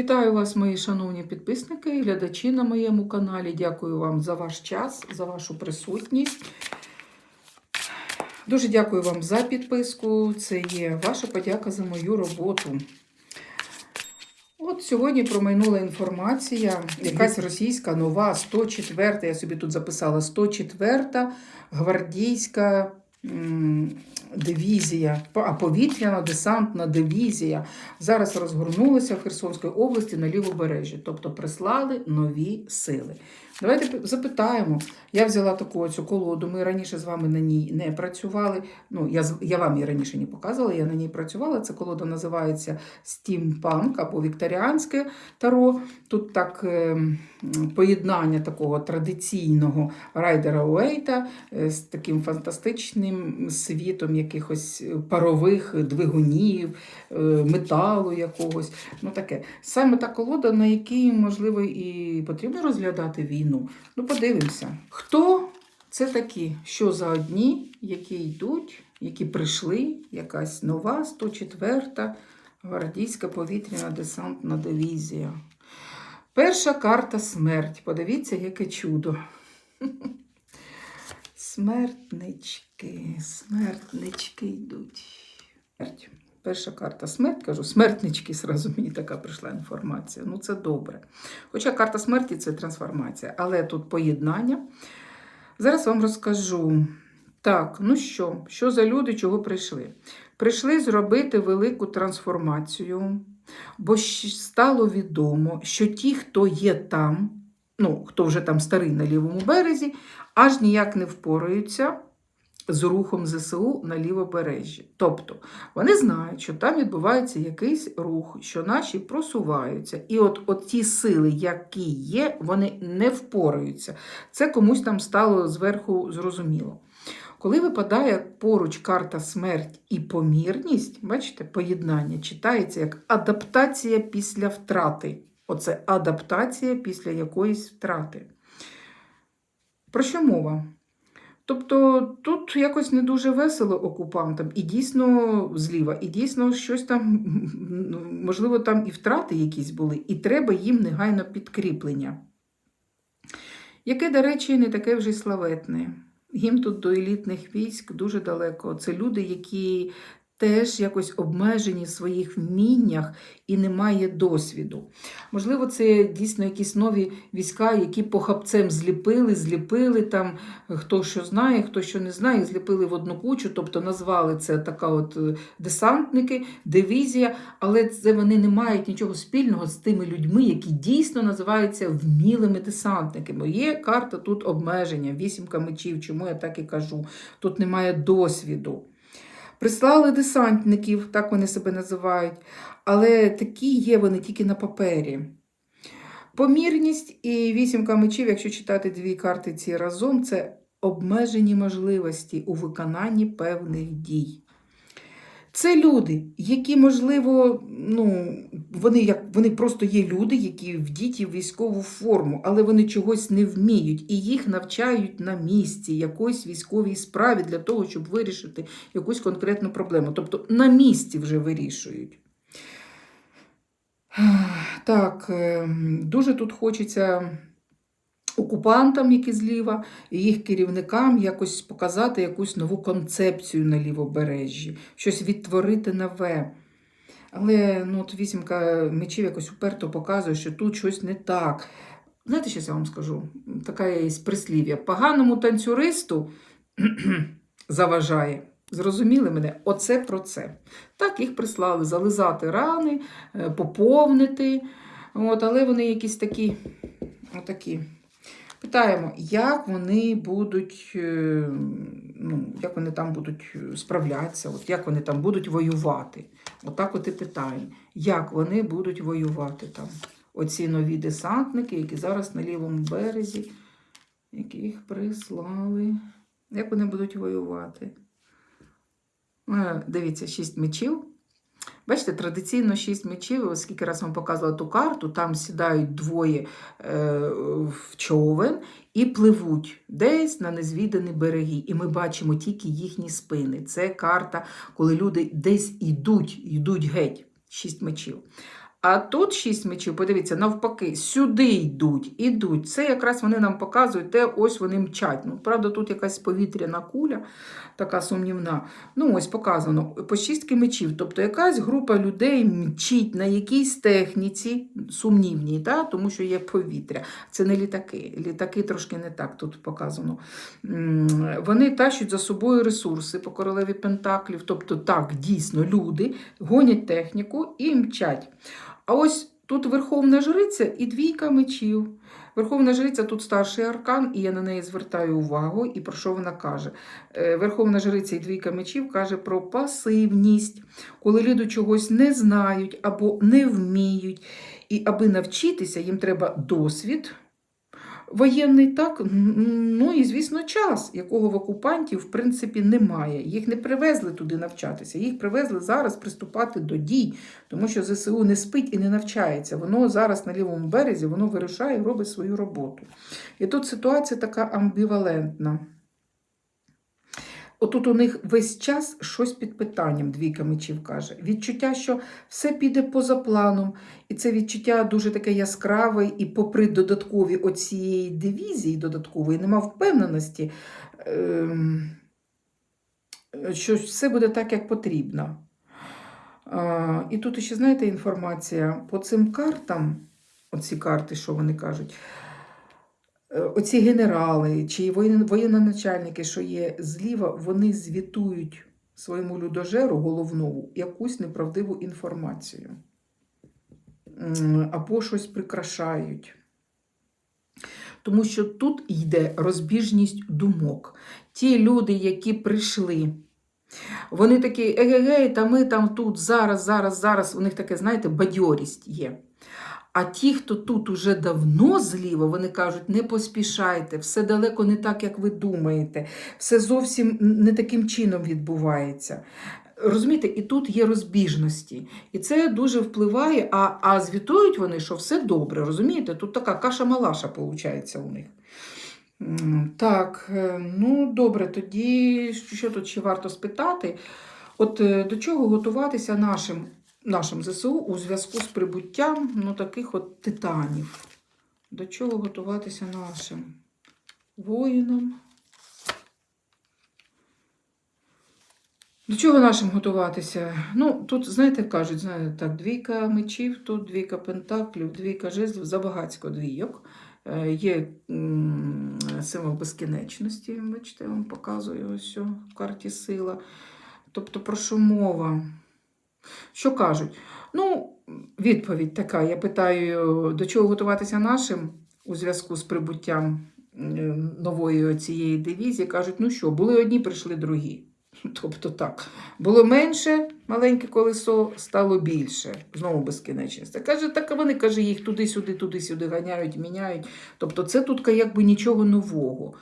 Вітаю вас, мої шановні підписники і глядачі на моєму каналі. Дякую вам за ваш час, за вашу присутність. Дуже дякую вам за підписку. Це є ваша подяка за мою роботу. От сьогодні промайнула інформація, якась російська нова 104, я собі тут записала 104 гвардійська дивізія, а повітряна десантна дивізія зараз розгорнулася в Херсонській області на лівобережжі, тобто прислали нові сили. Давайте запитаємо. Я взяла таку цю колоду. Ми раніше з вами на ній не працювали. Ну, я, я вам її раніше не показувала, я на ній працювала. Ця колода називається Steampunk або Вікторіанське таро. Тут так е, поєднання такого традиційного райдера Уейта е, з таким фантастичним світом якихось е, парових двигунів, е, металу якогось. Ну таке. Саме та колода, на якій, можливо, і потрібно розглядати війну. Ну, подивимося. Хто це такі? Що за одні, які йдуть, які прийшли, якась нова 104-та гвардійська повітряна десантна дивізія. Перша карта смерть. Подивіться, яке чудо. Смертнички, смертнички йдуть. Смерть. Перша карта смерть, кажу, смертнички, зразу мені така прийшла інформація. Ну, це добре. Хоча карта смерті це трансформація, але тут поєднання. Зараз вам розкажу. Так, ну що, що за люди, чого прийшли? Прийшли зробити велику трансформацію, бо стало відомо, що ті, хто є там, ну, хто вже там старий на лівому березі, аж ніяк не впораються з рухом ЗСУ на лівобережжі. Тобто вони знають, що там відбувається якийсь рух, що наші просуваються. І от, от ті сили, які є, вони не впораються. Це комусь там стало зверху зрозуміло. Коли випадає поруч карта смерть і помірність, бачите, поєднання читається як адаптація після втрати. Оце адаптація після якоїсь втрати. Про що мова? Тобто тут якось не дуже весело окупантам, і дійсно зліва, і дійсно щось там, ну, можливо, там і втрати якісь були, і треба їм негайно підкріплення. Яке, до речі, не таке вже й славетне. Їм тут до елітних військ дуже далеко. Це люди, які теж якось обмежені в своїх вміннях і немає досвіду. Можливо, це дійсно якісь нові війська, які похапцем зліпили, зліпили там, хто що знає, хто що не знає, зліпили в одну кучу, тобто назвали це така от е, десантники, дивізія, але це вони не мають нічого спільного з тими людьми, які дійсно називаються вмілими десантниками. Є карта тут обмеження, вісімка мечів, чому я так і кажу. Тут немає досвіду. Прислали десантників, так вони себе називають, але такі є вони тільки на папері. Помірність і вісімка мечів, якщо читати дві карти ці разом, це обмежені можливості у виконанні певних дій. Це люди, які, можливо, ну, вони, як, вони просто є люди, які вдіті в військову форму, але вони чогось не вміють, і їх навчають на місці якоїсь військовій справі для того, щоб вирішити якусь конкретну проблему. Тобто на місці вже вирішують. Так, ем, дуже тут хочеться окупантам, які зліва, і їх керівникам якось показати якусь нову концепцію на лівобережжі, щось відтворити нове. Але ну, от вісімка мечів якось уперто показує, що тут щось не так. Знаєте, що я вам скажу? Така є прислів'я. Поганому танцюристу заважає. Зрозуміли мене? Оце про це. Так, їх прислали зализати рани, е, поповнити. От, але вони якісь такі, отакі. Питаємо, як вони будуть, е, ну, як вони там будуть справлятися, от як вони там будуть воювати. Отак от і питаємо, як вони будуть воювати там. Оці нові десантники, які зараз на лівому березі, яких прислали. Як вони будуть воювати? Е, Дивіться, шість мечів. Бачите, традиційно шість мечів, оскільки раз вам показувала ту карту, там сідають двоє е, в човен і пливуть десь на незвідані береги. І ми бачимо тільки їхні спини. Це карта, коли люди десь йдуть, йдуть геть. Шість мечів. А тут шість мечів, подивіться, навпаки, сюди йдуть, ідуть. Це якраз вони нам показують, де ось вони мчать. Ну, правда, тут якась повітряна куля, така сумнівна. Ну, ось показано, по шістки мечів. Тобто якась група людей мчить на якійсь техніці, сумнівній, та? тому що є повітря. Це не літаки. Літаки трошки не так тут показано. Вони тащать за собою ресурси по королеві Пентаклів. Тобто, так, дійсно, люди гонять техніку і мчать. А ось тут Верховна Жриця і двійка мечів. Верховна Жриця тут старший аркан, і я на неї звертаю увагу. І про що вона каже? Е, Верховна Жриця і двійка мечів каже про пасивність, коли люди чогось не знають або не вміють. І аби навчитися, їм треба досвід. Воєнний так, ну і звісно, час, якого в окупантів в принципі немає. Їх не привезли туди навчатися, їх привезли зараз приступати до дій, тому що ЗСУ не спить і не навчається. Воно зараз на лівому березі, воно вирушає і робить свою роботу. І тут ситуація така амбівалентна. Отут у них весь час щось під питанням, двійка мечів каже. Відчуття, що все піде поза планом, і це відчуття дуже таке яскраве, і попри додаткові оцієї дивізії додаткової, нема впевненості, ем, що все буде так, як потрібно. І тут ще, знаєте, інформація по цим картам, оці карти, що вони кажуть, оці генерали чи воєн- воєнноначальники, що є зліва, вони звітують своєму людожеру головному якусь неправдиву інформацію. Або щось прикрашають. Тому що тут йде розбіжність думок. Ті люди, які прийшли, вони такі егегей, та ми там тут, зараз, зараз, зараз. У них таке, знаєте, бадьорість є. А ті, хто тут уже давно зліва, вони кажуть, не поспішайте, все далеко не так, як ви думаєте, все зовсім не таким чином відбувається. Розумієте, і тут є розбіжності. І це дуже впливає, а, а звітують вони, що все добре. Розумієте? Тут така каша-малаша виходить у них. Так, е, ну добре, тоді що тут ще варто спитати? От е, до чого готуватися нашим, нашим ЗСУ у зв'язку з прибуттям ну, таких от титанів? До чого готуватися нашим воїнам? До чого нашим готуватися? Ну, тут, знаєте, кажуть, знаєте, так, двійка мечів, тут двійка пентаклів, двійка жезлів, забагацько двійок. Е, Є символ безкінечності, бачите, я вам показую ось в карті сила. Тобто, про що мова? Що кажуть? Ну, відповідь така. Я питаю, до чого готуватися нашим у зв'язку з прибуттям нової цієї дивізії. Кажуть, ну що, були одні, прийшли другі. Тобто так, було менше маленьке колесо, стало більше. Знову безкінечність. Каже, так вони каже, їх туди-сюди, туди-сюди ганяють, міняють. Тобто це тут якби нічого нового.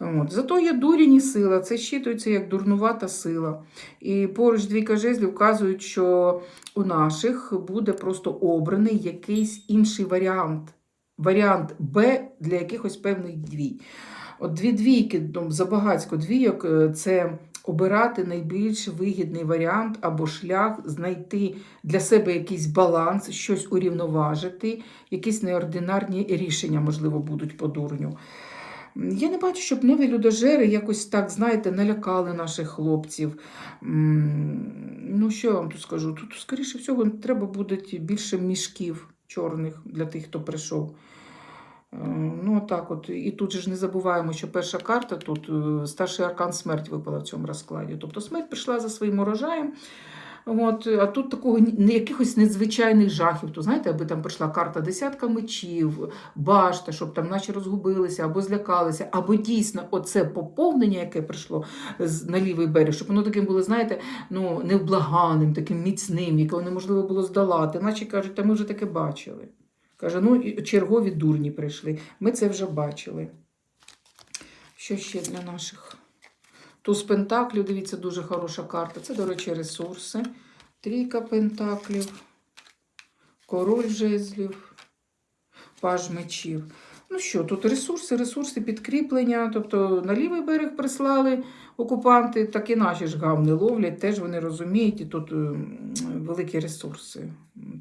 От. Зато є дуріні сила, це щитується як дурнувата сила. І поруч двійка жезлів вказують, що у наших буде просто обраний якийсь інший варіант. Варіант Б для якихось певних двій. От дві двійки, ну, забагацько двійок е, це обирати найбільш вигідний варіант або шлях, знайти для себе якийсь баланс, щось урівноважити, якісь неординарні рішення, можливо, будуть по дурню. Я не бачу, щоб нові людожери якось так, знаєте, налякали наших хлопців. Ну, що я вам тут скажу? Тут, скоріше всього, треба буде більше мішків чорних для тих, хто прийшов. Е, Ну, так от. І тут же ж не забуваємо, що перша карта тут е, старший аркан смерть випала в цьому розкладі. Тобто смерть прийшла за своїм урожаєм. От, а тут такого не якихось незвичайних жахів. То знаєте, аби там прийшла карта десятка мечів, башта, щоб там наче розгубилися або злякалися, або дійсно оце поповнення, яке прийшло на лівий берег, щоб воно таким було, знаєте, ну невблаганим, таким міцним, якого неможливо було здолати. Наче кажуть, та ми вже таке бачили. Каже, ну чергові дурні прийшли. Ми це вже бачили. Що ще для наших? Туз Пентаклів, дивіться, дуже хороша карта. Це, до речі, ресурси. Трійка Пентаклів, король жезлів, паж мечів. Ну що, тут ресурси, ресурси, підкріплення. Тобто на лівий берег прислали окупанти, так і наші ж гавни ловлять, теж вони розуміють, і тут ем, великі ресурси.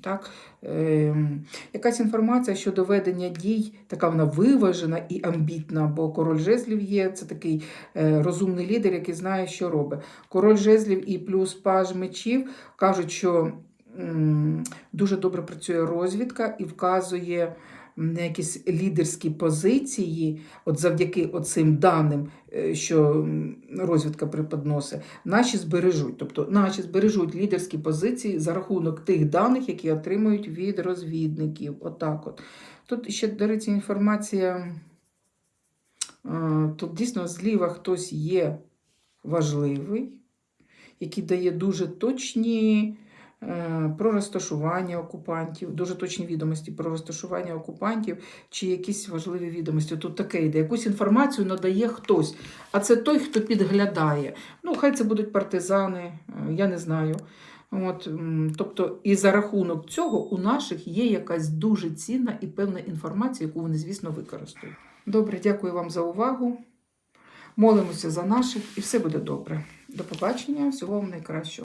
Так? Ем, якась інформація щодо ведення дій, така вона виважена і амбітна, бо король жезлів є, це такий е, розумний лідер, який знає, що робить. Король жезлів і плюс паж мечів кажуть, що дуже добре працює розвідка і вказує якісь лідерські позиції, от завдяки оцим даним, е, що розвідка преподносить, наші збережуть. Тобто наші збережуть лідерські позиції за рахунок тих даних, які отримують від розвідників. Отак от. Тут ще, до речі, інформація. Тут дійсно зліва хтось є важливий, який дає дуже точні про розташування окупантів, дуже точні відомості про розташування окупантів чи якісь важливі відомості. Тут таке йде. Якусь інформацію надає хтось, а це той, хто підглядає. Ну, хай це будуть партизани, е, я не знаю. От, тобто, і за рахунок цього у наших є якась дуже цінна і певна інформація, яку вони, звісно, використають. Добре, дякую вам за увагу. Молимося за наших, і все буде добре. До побачення, всього вам найкращого.